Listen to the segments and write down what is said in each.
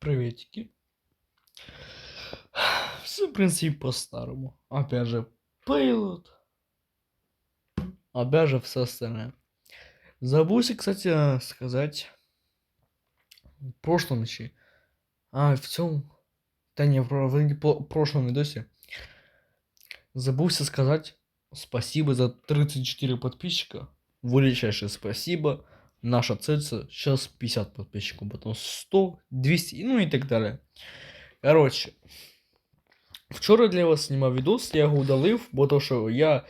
Приветики. Все, в принципе, по-старому. Опять же, пейлот. Опять же, все остальное. Забылся, кстати, сказать в прошлом ночи. А, в цьому. Та не, в прошлом видосе. Забылся сказать спасибо за 34 подписчика. Величайшее спасибо. Наша цель сейчас 50 подписчиков, потом 100, 200, ну и так далі. Коротше, вчора для вас знімав відос, я його удалив, бо то, я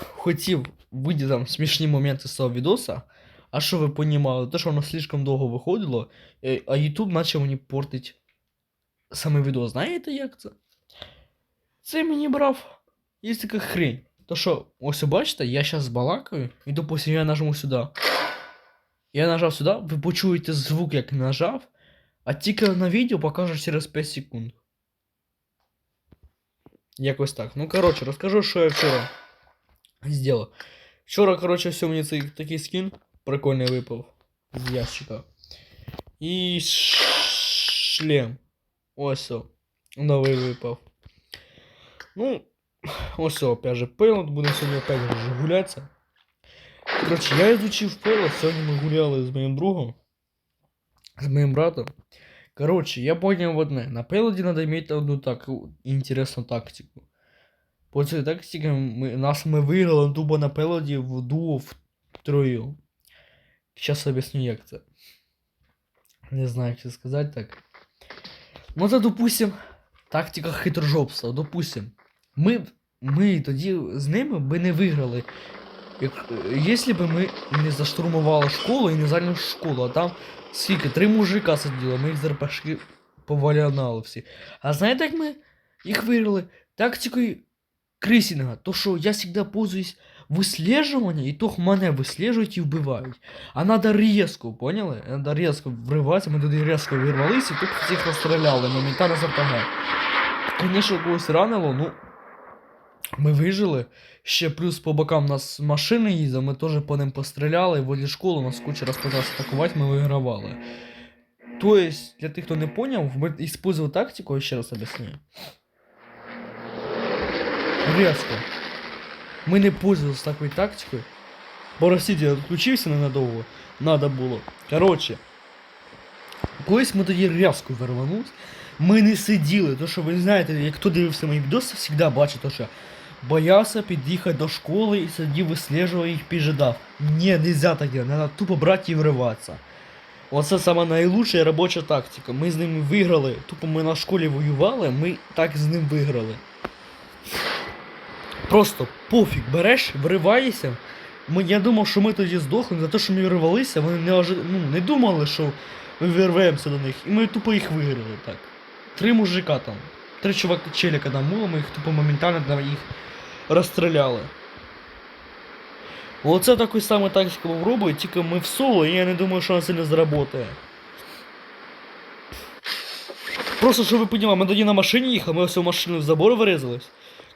хотів вийти там смішні моменти з цього відоса. А що ви понімали? Те, що воно слишком довго виходило, е, а YouTube почав мені портить саме відео. Знаєте як це? Це мені брав. Є така хрень. То що, ось бачите, я зараз балакаю, і допустим я нажму сюди. Я нажав сюди, ви почуєте звук, як нажав, а тільки на відео покаже через 5 секунд. Якось так. Ну, коротше, розкажу, що я вчора зробив. Вчора, коротше, все мені цей такий скін прикольний випав з ящика. І ш- шлем. Ось о. Новий випав. Ну, ось о, опять же, пейлот, будемо сьогодні опять же гулятися. Короче, я изучив пелот, сьогодні ми гуляли з моїм другом, з моїм братом. Короче, я понял одне. На пелоді надо иметь одну таку інтересну тактику. По цій тактиці ми, нас ми виграли тупо на пелоді в дуо втрою. Сейчас об'ясню, як це. Не знаю, як це сказати так. Ну, це, допустим, тактика хитрожопства. Допустим, ми, ми тоді з ними би не виграли. Як, е, якщо б ми не заштурмували школу і не зайняли школу, а там скільки, три мужика сиділо, ми їх з РПшки повалянали всі. А знаєте, як ми їх виграли? Тактикою крисінга. То що я завжди пользуюсь вислежування, і то мене вислежують і вбивають. А надо різко, поняли? Надо різко вриватися, ми туди різко вирвалися, і тут всіх розстріляли, моментально з РПГ. Звісно, когось ранило, ну. Ми вижили. Ще плюс по бокам нас машини їздили, ми теж по ним постріляли, возле школи нас куча раз пытался атакувати, ми вигравали. То есть, для тих, хто не поняв, ми использовали тактику, я ще раз об'ясню. Резко. Ми не пользовались такою тактикою. Бо я відключився ненадовго. Надо було. Коротше. Колись ми тоді рязко верванулись. Ми не сиділи, то що ви знаєте, як хто дивився мої відоси, завжди бачить, то боявся під'їхати до школи і сидів вислежував їх піджидав. Ні, нельзя так делать, треба тупо брати і вриватися. Оце сама найлучша робоча тактика. Ми з ними виграли. Тупо ми на школі воювали, ми так з ним виграли. Просто пофіг, береш, вриваєшся. Ми, я думав, що ми тоді здохнемо за те, що ми вирвалися, вони не, ну, не думали, що ми вирвемося до них. І ми тупо їх виграли так. Три мужика там. Три чувака челіка там було, ми їх тупо моментально їх розстріляли. Оце такий самий тактика попробую, тільки ми в соло, і я не думаю, що вона сильно заработає. Просто, щоб ви понимали, ми тоді на машині їхали, ми ось в машину в забор вирізались.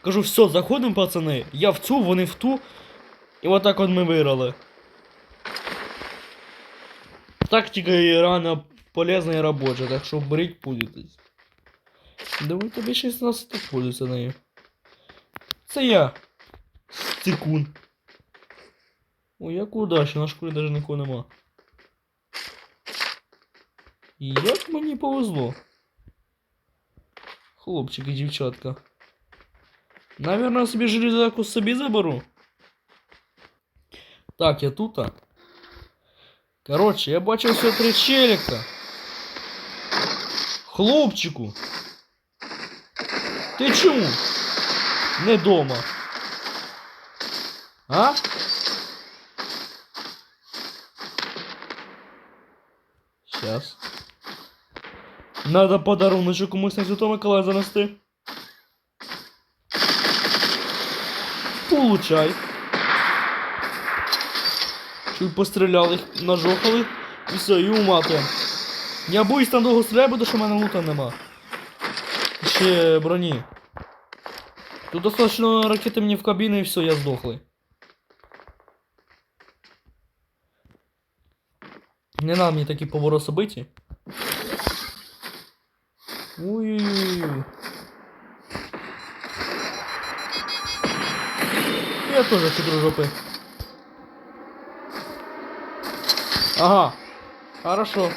Кажу, все, заходимо, пацани. Я в цю, вони в ту. І отак от ми виграли. Тактика і рано полезна і робоча, так що беріть пользуйтесь. Думаю, тобі 16 так пользуйся нею. Це я. Секунд. Ой, як удачно, на школі навіть нікого нема. Як мені повезло. Хлопчик і дівчатка. Наверное, собі железяку собі заберу. Так, я тут. Короче, я бачив все три челика. Хлопчику. Ти чому? Не дома. А? Сейчас. Надо подаруночок комусь на Святого Миколая занести. Получай. Чуть постріляли, нажохали і все, і умати. Я боюсь там довго стріляти, бо що в мене лута нема. Ще броні. Тут достатньо ракети мені в кабіну і все, я здохлий. Не надо мені такі повороти собиті. Ой-ой-ой. Я тоже хитрожопый. Ага. Хорошо.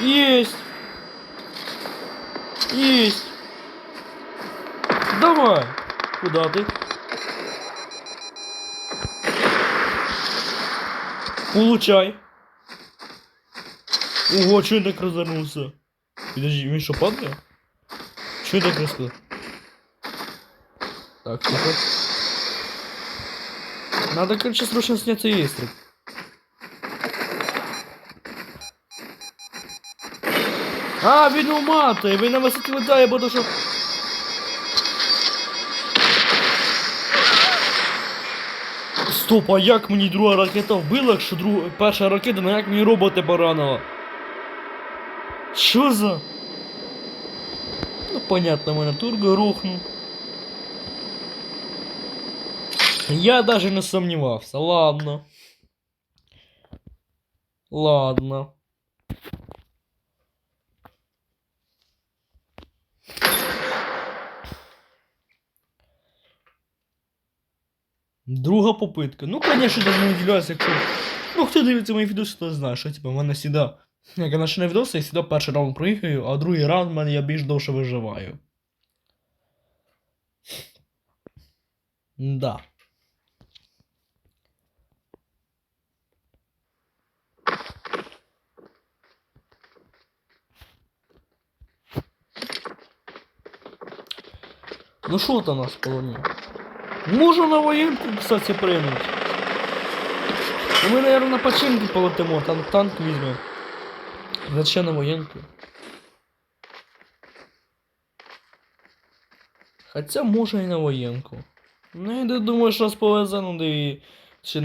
Есть. Есть. Давай. Куда ты? Получай. Ого, чого він так розвернувся? Підожди, він що падає? Чого так різко? Так, тихо. Надо, короче, срочно снять цей ястреб. А, він уматує, він на висоті летає, бо то що... Стоп, а як мені друга ракета вбила, якщо друга... перша ракета, ну як мені роботи поранила? Що за? Ну, понятно, мене турго рухнув. Я даже не сомневался. Ладно. Ладно. Друга попитка. Ну, конечно, даже не удивляюсь, якщо... Ну, хто дивиться мої відоси, то знає, що типу, в мене всегда... Як я починаю відоси, я всегда перший раунд проїхаю, а другий раунд в мене я більш довше виживаю. Да. Ну що там у нас в полоні? Можу на воєнку, кстати, приймуть. Ну ми, наверное, на починки полетимо, там танк візьмемо. Зачем на воєнку? Хотя може і на воєнку. Ну, не думаю, що нас повезе, ну і... Чи...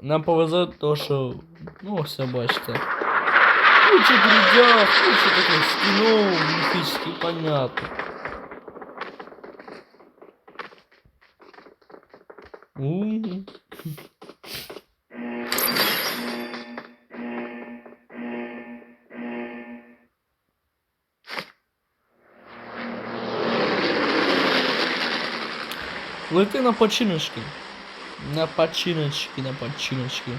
Нам повезе то, що... Ну, все бачите. Куча друзья, куча таких скинов мифических, понятно. Лети на починочки. На починочки, на починочки.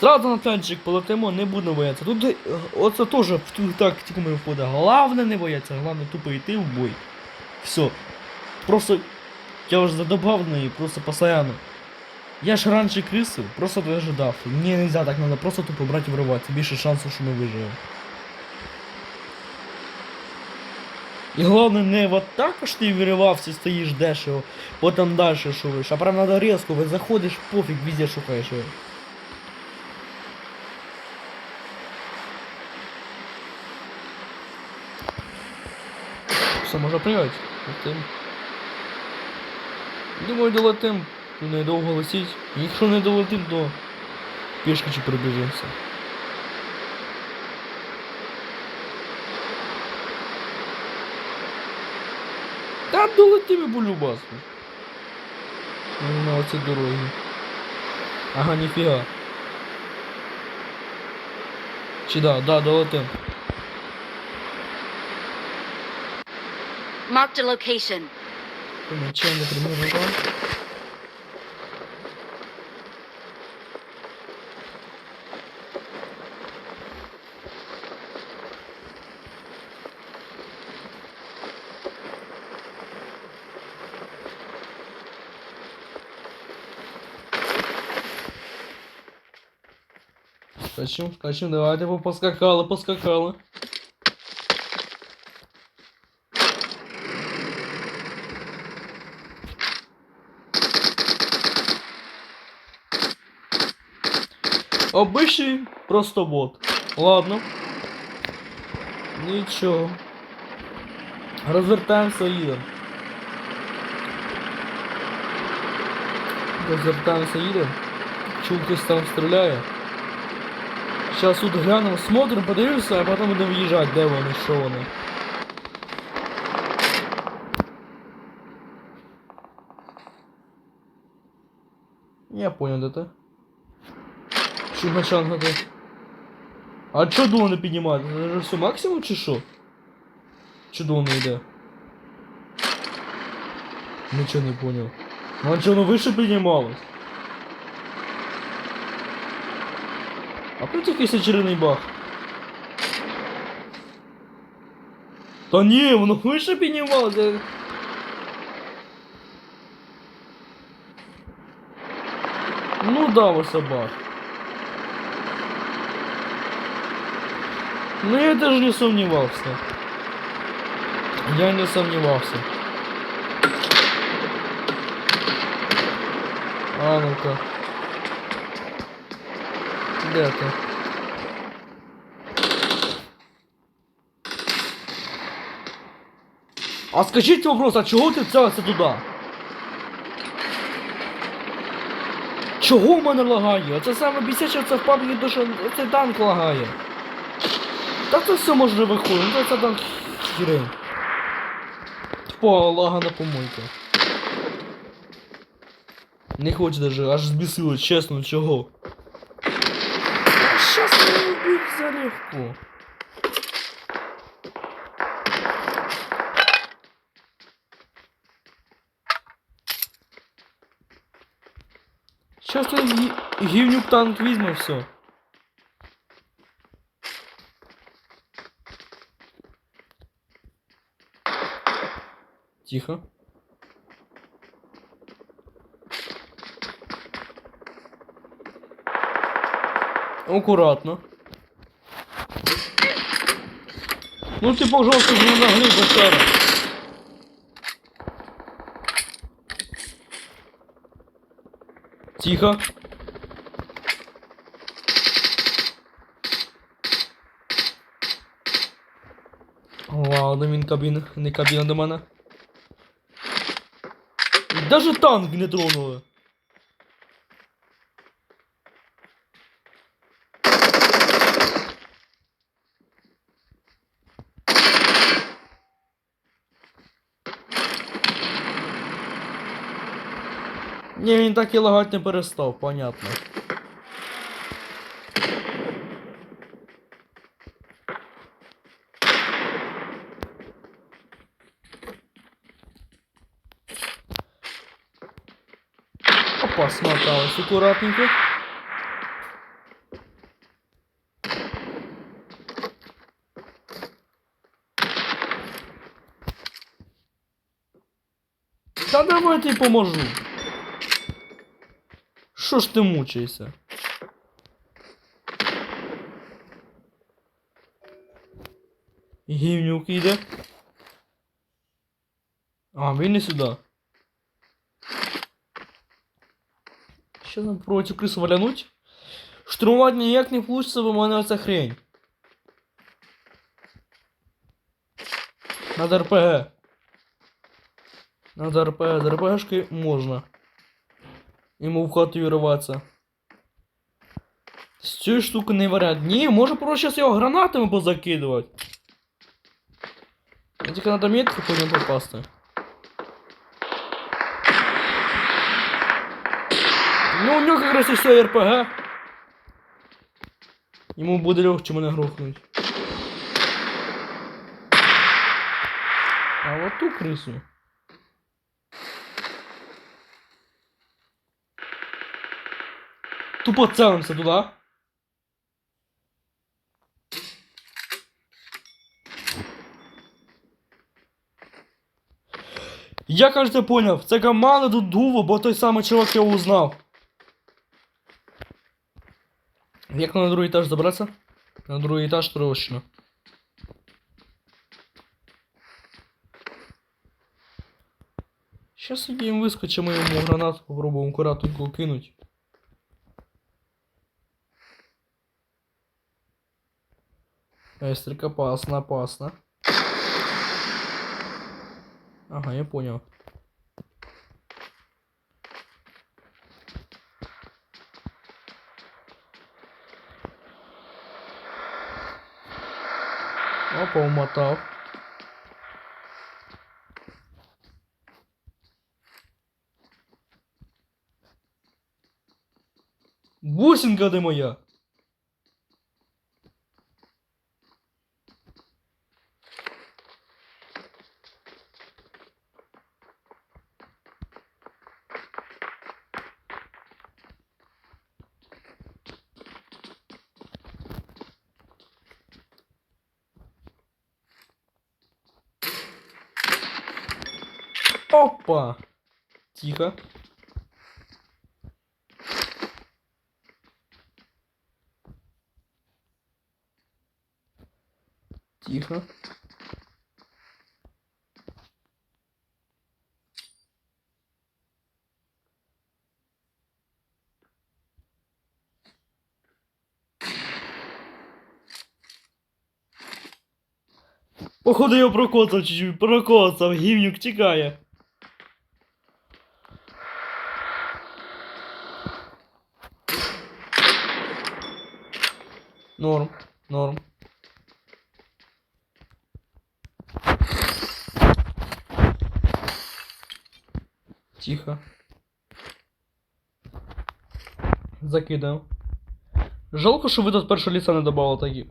Сразу на танчик полетимо, не будемо боятися. Тут е, оце теж ту тактику ми входить. Головне не бояться, головне тупо йти в бой. Все. Просто я вже задобав неї, просто постоянно. Я ж раніше крисив, просто то ожидав. Мені нельзя так надо просто тупо брати і вриватися. Більше шансів, що ми виживемо. І головне не вот так, що ти виривався, стоїш дешево, потім далі шуєш, а прям надо різко, ви заходиш, пофіг, везде шукаєш його. Все, можна пригати. Думаю, долетим. Недовго летіть. Якщо не долетим, то пішки чи прибіжимося. Та долетим і полюбасно. На оці дороги. Ага, ніфіга. Чи да, да, долетим. Marked a location. Не примірував. Скачем, скачем, давайте по- поскакали, Обычный просто бот. Ладно. Нічого. Розвертаємося їдемо. Розвертаємося їдемо. Чув, хтось там стріляє. Зараз тут глянемо, смотрим, подивимося, а потім будемо в'їжджати, де вони, що вони. Я понял, де ти. Чув начальник де. А чо дуло не піднімати? Це вже все максимум чи що? Чи дуло не йде? Нічого не понял. Ну а чо воно вище піднімалось? А тут якийсь очередний баг. Та ні, воно вище піднімалося. Ну да, ось баг. Ну я даже не сомневался. Я не сомневался. А ну-ка. Де ти? А скажіть вопрос, а чого ти целився туди? Чого в мене лагає? Оце саме бісяче, це в то що цей танк лагає. Та це все може виходить, ну це танк хірень. Тупо лага на помойку. Не хочу даже, аж збісило, чесно, чого. Щас не вбить за легко. Щас гі... гівнюк танк візьме все. Тихо. Аккуратно. Ну ты, пожалуйста, не нагли бочара. Тихо. Ладно, він кабін, не кабіна до мене. Даже танк не тронули. Ні, він так і лагать не перестав, понятно. Опа, смоталась аккуратненько. Та давай тобі поможу. Що ж ти мучаєшся? Гівнюк іде. А, він не сюди. Що там проти крису валянуть? Штурмувати ніяк не получится, бо в мене оця хрень. Надо РПГ. Надо РПГ. З РПГшки можна. Йому в хату вірватися. З цієї штуки не варіант. Ні, може просто зараз його гранатами позакидувати. Тільки надо метки по ньому попасти. Ну, у нього якраз і все РПГ. Йому буде легче мене грохнуть. А вот ту крису. Тупо целимся туда. Я, кажется, понял. Це команда тут Дува, бо той самий чувак його узнав. Як на другий етаж забратися? На другий етаж точно. Сейчас їм вискочимо йому гранату, попробуємо акуратненько кинуть. Эстрик опасно, опасно. Ага, я понял. Опа, умотал. Бусинка де моя. Опа! Тихо. Тихо. Походу я прокоцав чуть-чуть, прокоцав, гівнюк тікає. Норм, норм. Тихо. Закидав. Жалко, що ви тут першого ліса не додавали такі.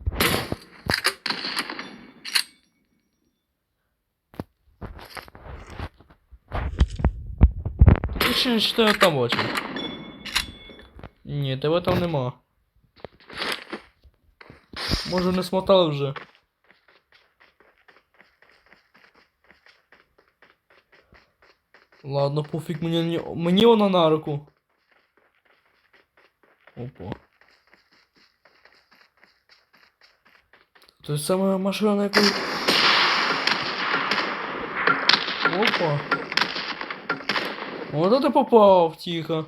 Ти ще не читаю там очі. Ні, тебе там нема. Може не смотали вже. Ладно, пофіг мені, не- мені вона на руку. Опа. То есть самая машина, на яку... Опа. Вот это попал, тихо.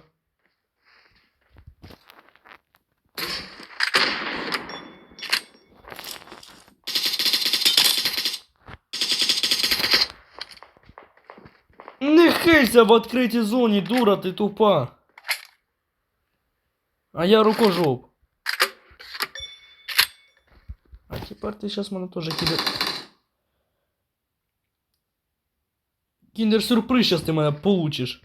Не в открытій зоні, дура ти тупа. А я рукожоп. А тепер ти сейчас мене теж киде. Кіндер сюрприз сейчас ти мене получиш.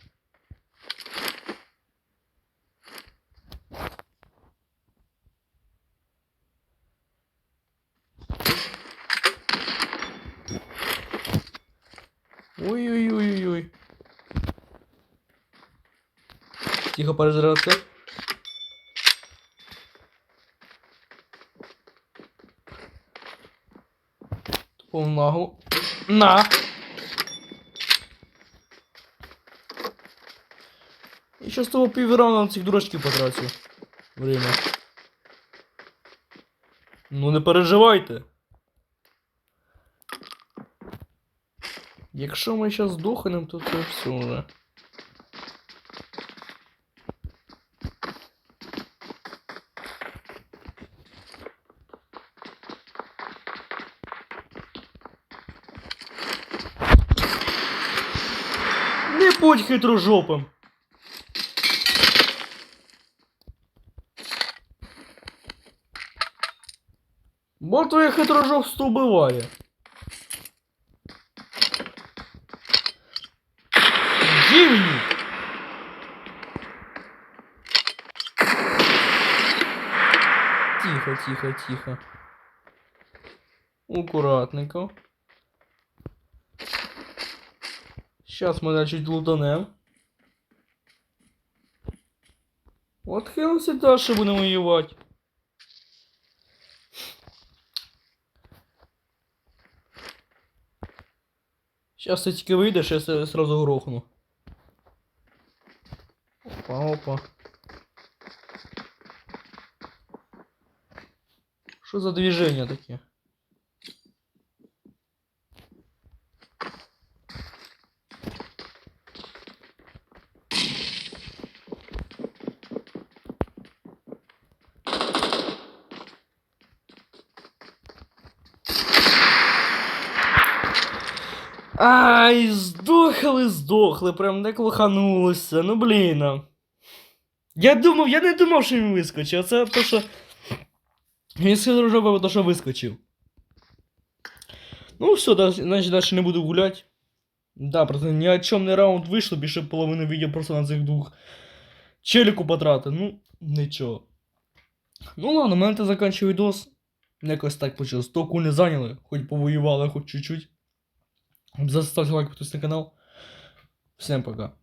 Тихо, перезарядка. Тупо нагу. На! І з того піврауна на цих дурачків потрачу. Время. Ну не переживайте. Якщо ми зараз здохнемо, то це все вже. будь хитрожопим. Бо твоє хитрожопство вбиває. Гівні! Тихо, тихо, тихо. Аккуратненько. Сейчас мы чуть лутанем. От хилимося далі будемо воювати. Сейчас ти тільки вийдеш, я се- сразу грохну. Опа, опа. Що за движення таке? Ай, здохли, здохли, прям не лоханулося, ну блін. Я думав, я не думав, що він вискочив, а це то, що. Він схитрожопив, то, що вискочив. Ну, все, значить далі не буду гуляти. Да, просто ні о чому не раунд вийшло, більше половини відео просто на цих двох челіку потратив. Ну, нічого. Ну ладно, мене це закінчує відос. Якось так. 100 куль не зайняли, хоч повоювали, хоч чуть-чуть. Заставьте лайк, подписывайтесь на канал. Всем пока.